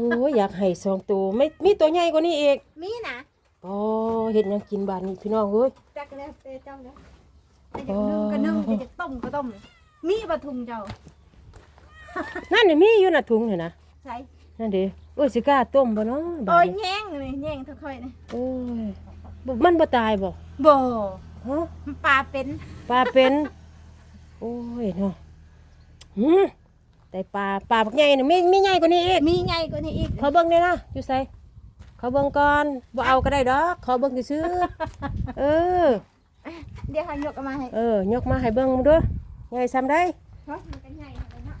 อ้ยอยากให้สองตัวไม่มีตัวใหญ่กว่านี้อีกมีนะอ๋อเห็ดหยังกินบานนี้พี่น้องเอ้ย จักแล้วเตเจ้าแล้วแต่จะนึ่งก็นึ่งแต่จะต้มก็ต้ม มีปลาทุมเจ้านั่นนี่มีอยู่น่ะถุงนี่นะใส่นั่นเด้โอ้ยสิกล้าต้มบ่เนาะบาโอ้ดยนี้แย่งเลยแย่งทุกคนเลยโอ้ยบ่มันบ่ตายบ่บ่ฮะ มันปลาเป็น ปลาเป็น โอ้ยเนาะหืม แต่ปลาปลาบักใหญ่น่ะมีมีใหญ่กว่านี้อีกมีไงกว่านี้อีกขอเบิ่งได้นะอยู่ไสขอเบิ่งก่อนบ่เอาก็ได้ดอกขอเบิ่งซื่อๆเออ เดี๋ยวเขายกเอามาให้เออยกมาให้เบิ่งมึงเด้วยใหญ่ซ้ำได้เฮ้ยมันก็ใหญ่เลยเนาะ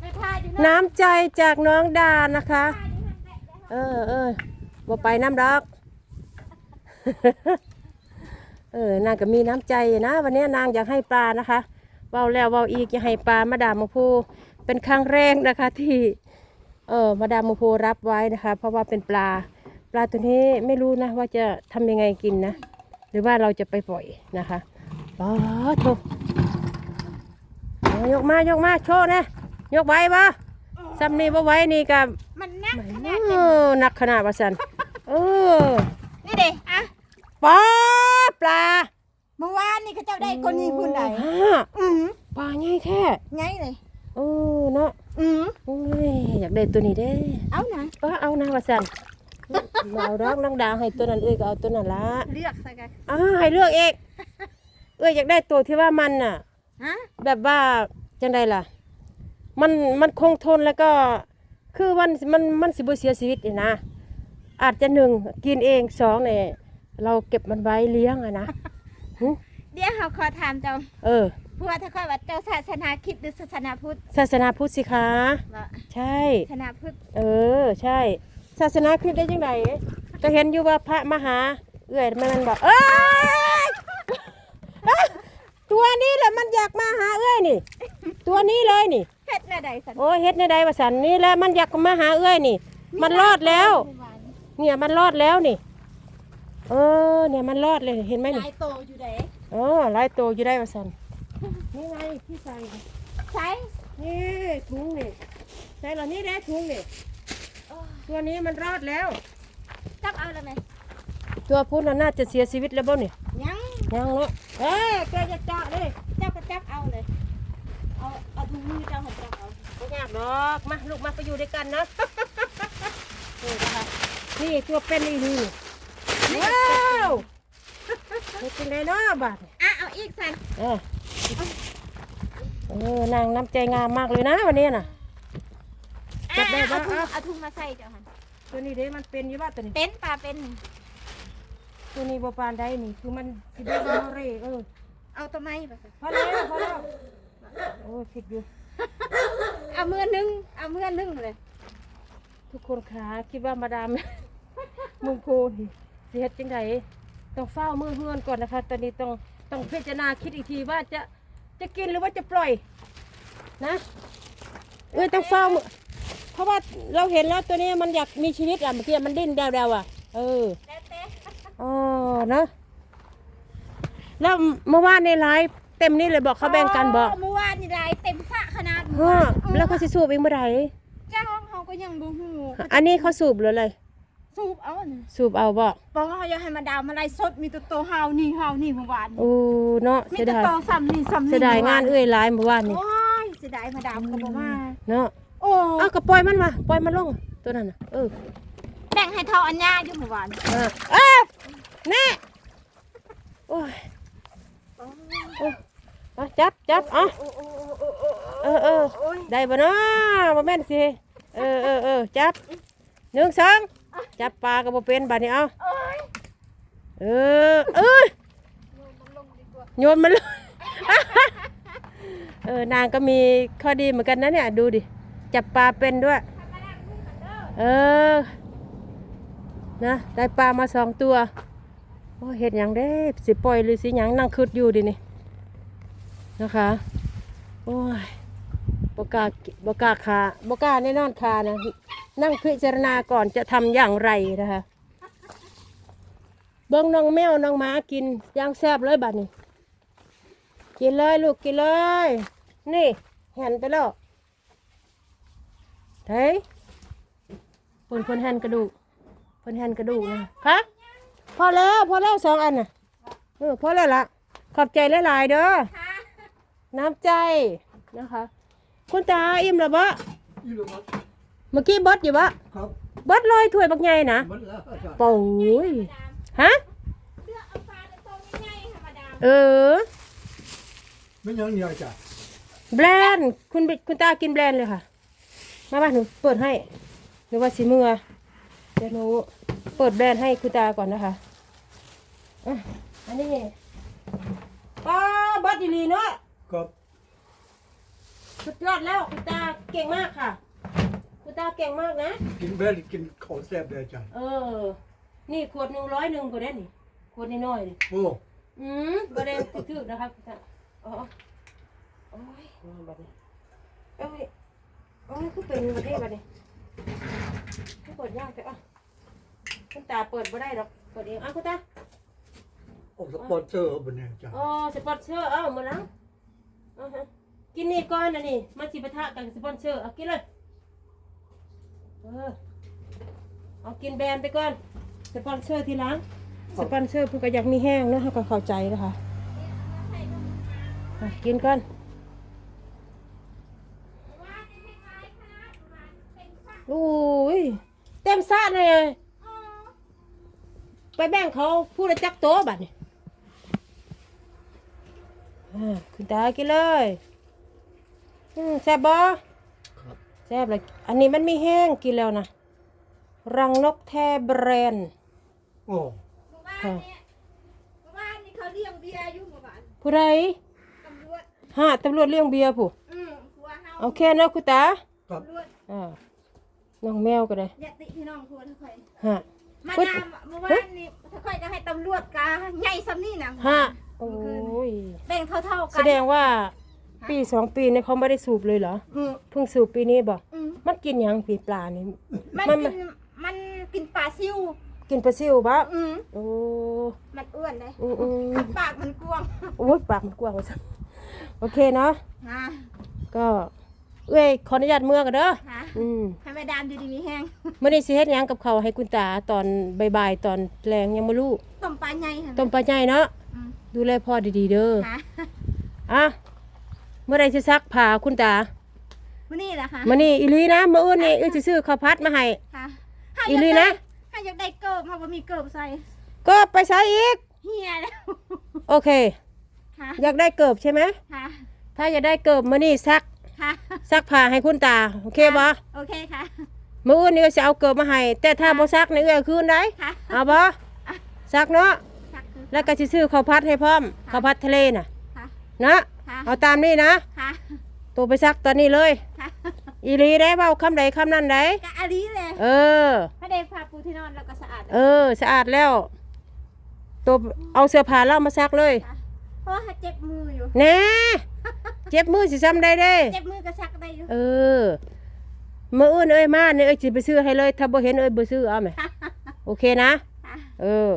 ไปพาอยู่เนาะน้ำใจจากน้องดานะคะ พาอยู่นั่นแหละ เออเออบ่ไปน้ำดอก เออนางก็มีน้ำใจนะ วันนี้นางอยากให้ปลานะคะ เว้าแล้วเว้าอีกอยากให้ปลามาดามมาพูเป็นครั้งแรกนะคะที่เออมาดามมาพูรับไว้นะคะ เพราะว่าเป็นปลาปลาตัวนี้ไม่รู้นะว่าจะทำยังไงกินนะ หรือว่าเราจะไปปล่อยนะคะอ๋อโถเอายกมายกมาโชว์นะยกไว้ปะซ้ำนี่บ่ไว้นี่กับมันนักขเอนาดนี้อหนักขนาดว่าสันเออนี่เด้อะปลาปลา เมื่อวานนี่เขาเจ้าได้คนนี้พูดไหนฮะอือปลาใหญ่แท้ไงเลยเออเนาะอือโอ้ยอยากได้ตัวนี้เด้เอานะก็เอานะว่าสันมาเอาดอกนังดาวให้ตัวนั้นเอ้ยก็เอาตัวนั้นละเลือกสักกันอ้าให้เลือกเองเอ้ยอยากได้ตัวที่ว่ามันน่ะฮะแบบว่าจังไดล่ะ มันมันคงทนแล้วก็ คือมันมันมันสิบ่เสียชีวิตนี่นะอาจจะหนึ่งกินเองสองเนี่ยเราเก็บมันไว้เลี้ยงอะนะหึ เดี๋ยวเขาขอถามเจ้าเออเพราะว่าถ้าค่อยว่าเจ้าศาสนาคริดหรือศาสนาพุทธศาสนาพุทธสิคะว่าใช่ ศาสนาพุทธเออ ใช่ ศาสนาคริสต์ได้ยังไงก็เห็นอยู่ว่าพระมาหา เอื้อยมันบอกเอ้ยเอ้ยตัวนี้แหละมันอยากมาหาเอื้อยนี่ ตัวนี้เลยนี่เฮ็ดแน่ใดสันโอ้ยเฮ็ดในใดว่าสันนี่แหละมันอยากมาหาเอื้อยนี่ มันรอดแล้ว เนี่ยมันรอดแล้วนี่ เออ เนี่ยมันรอดเลยเห็นไหมหนี่ลายโตอยู่เด้เออหลายตัวอยู่ได้ว่าสันนี่ไงที่ใส่ใช่นี่ถุงนี่ใส่เหรอนี่แหละถุงนี่ตัวนี้มันรอดแล้วจับเอาเลยไหมตัวพุทธน่าจะเสียชีวิตแล้วบ่นี่ยังยังเนาะเอ้ยแกจะเจาะเลยเจ้าก็จับเอาเลยเอาเอาถุงมือเจ้าของจับเอาไม่ยากดอกมาลูกมาไปอยู่ด้วยกันนะนี่นะคะนี่ตัวเป็นนี่นี่ ว้าวนี่เป็นไงเนาะบาดอะเอาอีกสันเออเออนางน้ำใจงามมากเลยนะวันนี้น่ะ จัอะบได้เอาปะถุงเอาเอาถุงมาใส่เจ้าหันตัวนี้เด้มันเป็นอยู่ว่าตัวนี้เป็นปลาเป็นตัวนี้บ่ปานใดนี่ คือมันสิได้บ่เร่เออเอาตัวไม้ไปสิพอแล้วพอแล้วโอ้ยผิดอยู่ เอามือนึงเอามือนึงเลย ทุกคนขาคิดว่ามาดามมุงโพนี่ สิเฮ็ดจังไดต้องเฝ้ามือเฮือนก่อนนะคะ ตอนนี้ต้องต้องพิจารณาคิดอีกทีว่าจะจะกินหรือว่าจะปล่อย นะเอ้ยต้องเฝ้ามือเพราะว่าเราเห็นแล้วตัวนี้มันอยากมีชีวิตอะเมื่อกี้มันดิ้นแดวๆอะ เออแล้วแต่อ๋อเนอะแล้วเมื่อวานในไลฟ์เต็มนี่เลยบอกเขาแบ่งกันบอกเมื่อวานนี่ลายเต็มสระขนาดฮะแล้วเขาสิสูบเองเมื่อไหร่เจ้าของเขาก็ยังบ่ฮู้อันนี้เขาสูบหรืออะไร สูบเอาน่ะสูบเอาบ่บอกว่าเขาอยากให้มาดาวมาไล่สดมีแตัวโตเฮานี่เฮานี่เมื่อวานโอ้เนาะมีเสียแตัวดายโตซ้ำนี่ซ้ำนี่เสียดายงานเอื้อยหลายเมื่อวานนี่โอ้ยเสียดายมาดาวก็บ่มาเนาะโอ้เอาก็ปล่อยมันมาปล่อยมันลงตัวนั้นน่ะเออแบ่งให้เท่าอัญญาอยู่เมื่อวานเออเอ้าแน่โอ้ยโอ้ยเอาจับจับเอะโอ้โอ้โอ้โอ้เออเออโอ้ยได้บ่เนาะบ่แม่นสิเออเออเออจับ หนึ่งสองจับปลาก็บ่เป็นบัดนี้เอาโอ้ยเออเอ้ยมันลงดีกว่าโยนมันเลยเออนางก็มีข้อดีเหมือนกันนะเนี่ย ดูดิ จับปลาเป็นด้วย เออ นะ ได้ปลามาสองตัวโอ้เห็ดหยังได้สิปล่อยหรือสิหยังนั่งคืดอยู่ดินี่ นะคะ โอ้ย บกล้าบกล้าขาบกล้าแน่นอนคานะ นั่งพิจารณาก่อนจะทำอย่างไรนะคะ เบิ้งน้องแมวน้องหมากินย่างแซ่บเลยบัดนี้ กินเลยลูกกินเลย นี่เห็นไปแล้วเฮ้ยนเพิ่นแฮนกระดูกเพิ่นแฮนกระดูกนะคะพอแล้วพอแล้วสองอันน่ะเออพอแล้วล่ะขอบใจหลายๆเด้อค่ะน้ำใจนะคะ คุณตาอิ่มแล้วบ่ยี่ห้อเมื่อกี้บดอยู่บ่ครับบดลอยถ้วยบักใหญ่นะมันแล้วอาจารย์โอ้ยฮะเลือกเอาปลาในตัวง่ายๆธรรมดาเออ ไม่ยังเนี่ยอาจารย์แบรนด์คุณบิคุณตากินแบรนด์เลยค่ะ มาบ้านหนูเปิดให้หรือว่าสีมือเดี๋ยวหนูเปิดแบรนด์ให้คุณตาก่อนนะคะอะอันนี้ป้าบัดดีลีเนาะครับ สุดยอดแล้วคุณตาเก่งมากค่ะ คุณตาเก่งมากนะ กินแบนกินของแซ่บเลยอาจารย์เออ นี่ขวดหนึ่งร้อยหนึ่งก็ได้นี่ขวดน้อยๆนี่โอ้อืมประเด็นถือๆนะครับคุณตาอ๋อโอ้ยบัดนี้เอ้ยโอ้ยคือเป็นประเทศบัดนี้คือเปิดยากแต่อะคุณตาเปิดบ่ได้หรอกเปิดเองอะคุณตาออกสปอนเซอร์บนเนี่ยอาจารย์อ๋อสปอนเซอร์เอ้ามาแล้วอ่าฮะ กินนี่ก่อนนะนี่มาจิปะทะกันสปอนเซอร์เอากินเลยเออเอากินแบรนด์ไปก่อนสปอนเซอร์ทีหลังสปอนเซอร์เพิ่นก็อยากมีแห้งเนาะเขาก็เข้าใจนะคะอะกินก่อนโอ้ยเต็มซาดเลยไปแบ่งเขาพูดจักโตะบัดนี่อ่าคุณตากินเลย อืมแซ่บบ่ครับแซ่บเลยอันนี้มันมีแห้งกินแล้วนะรังนกแทแบรนด์โอ้หมู่บ้านเนี่ยหมู่บ้านนี่เขาเลี้ยงเบียร์อยู่หมู่บ้านผู้ใดตำรวจฮะตำรวจเลี้ยงเบียร์ผู้อืมผัวเฮาโอเคเนาะคุณตาครับ ตำรวจอ่าน้องแมวก็ได้อย่าติพี่น้องผัวทุกคนฮะ มาพุทธดามเมื่อวานนี่ถ้าค่อยก็ให้ตำรวจกาใหญ่ซ้ำนี่นะฮะโอ้ยแบ่งเท่าๆกัแสดงว่า ปีสองปีเนี่ยเขาไม่ได้สูบเลยเหรออืมเพิ่งสูบปีนี้บ่อืมมันกินหยังปีปลานี่มันมันกินมันกินปลาซิวกินปลาซิวบ่อืมโอ้มันอ้วนเลยอืมอืมปากมันกว้างโอ้ยปากมันกว้างว่าซั่นโอเคเนาะฮะก็เอ้ยขออนุญาตเมื่อกันเด้อฮะอืมให้แม่ดามดูดีมีแห้งมื่อนี้สิเฮ็ดหยังกับเขาวให้คุณตาตอนบ่ายๆตอนแรงยังบ่รู้ต้มปลาใหญ่ค่ะต้มปลาใหญ่เนาะอืมดูแลพ่อดีๆเด้อฮะอะ เมื่อใดสิซักผ้าคุณตามื้อนี้แหละค่ะมื้อนี้อีหลีนะมื้ออื่นนี่เอ้ยสิซื้อข้าวผัดมาให้ ค่ะอีหลีนะถ้าอยากได้เกิบมาบ่มีเกิบใส่ก็ไปใช้อีก เฮียแล้วโอเค ค่ะอยากได้เกิบใช่ไหมค่ะถ้าอยากได้เกิบมื้อนี้ซักค่ะซักผ้าให้คุณตาโอเคบ่โอเคค่ะมื้ออื่นนี่ก็สิเอาเกิบมาให้แต่ถ้าบ่ซักนี่เอ้ยเอาคืนได้ค่ะเอาบ่ซักเนาะชักคือ แล้วก็สิซื้อข้าวผัดให้พร้อมข้าวผัดทะเลน่ะค่ะนะ ค่ะเอาตามนี้นะค่ะตัวไปซักตอนนี้เลยค่ะอีหลีได้เบาคำใดคำนั้นได้กะอาลีเลยเออไม่ได้พาปูที่นอนแล้วก็สะอาดเออ สะอาดแล้ว ตัวเอาเสื้อผ้าเรามาซักเลยค่ะเพราะว่าเจ็บมืออยู่ แน่เจ็บมือสิซ้ำได้เด้ เจ็บมือก็ซักได้อยู่ เออมื่ออื่นเอ้ยมาเนี่ยเอ้ยสิไปซื้อให้เลย ถ้าบ่เห็นเอ้ยบ่ซื้อเอาไหมค่ะโอเคนะค่ะเออ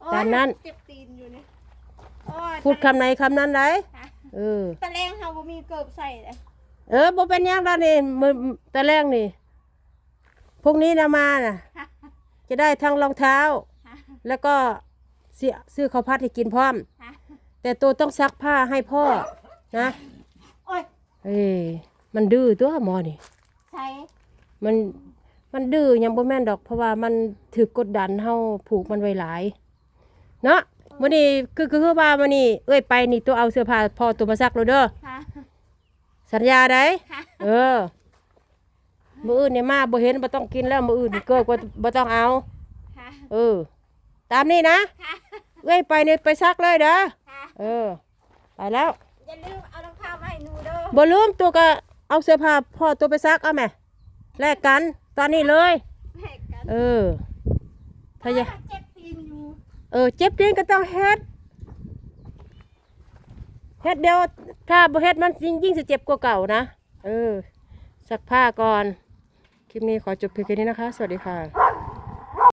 โอ้ยตามนั้น เจ็บตีนอยู่เนี่ยโอ้ยพูดคำไหนคำนั้นได้ค่ะ เออตะแรงเฮาบ่มีเกิบใส่เลยเออบ่เป็นหยังแล้วนี่มือตะแรงนี่พวกนี้นะมาน่ะค่ะจะได้ทั้งรองเท้าค่ะแล้วก็เสียซื้อข้าวผัดให้กินพร้อมค่ะแต่ตัวต้องซักผ้าให้พ่อนะ โอ้ยเอ้ยมันดื้อตัวหมอนี่ใช่มันมันดื้อยังบ่แม่นดอกเพราะว่ามันถือกดดันเฮาผูกมันไว้หลาย เนาะ มื้อนี้คือคือคือว่ามื้อนี้เอ้ยไปนี่ตัวเอาเสื้อผ้าพ่อตัวมาซักแล้วเด้อค่ะ สัญญาได้ค่ะ เออมื้ออื่นนี่มาบ่เห็นบ่ต้องกินแล้วมื้ออื่นนี่เกิดบ่บ่ต้องเอา ค่ะ เออ ตามนี้นะค่ะ เอ้ยไปนี่ไปซักเลยเด้อค่ะ เออ ไปแล้วอย่าลืมเอารองเท้ามาให้หนูเด้อบ่ลืมตัวก็เอาเสื้อผ้าพ่อตัวไปซักเอาแม่แลกกัน ตอนนี้เลย แม่กันเออถ้าอยาก เจ็บตีนอยู่ เออเจ็บตีนก็ต้องเฮ็ดเฮ็ดเดียวถ้าบ่เฮ็ดมันยิ่งยิ่งสิเจ็บกว่าเก่านะเออสักผ้าก่อน คลิปนี้ขอจบเพียงแค่นี้นะคะ สวัสดีค่ะ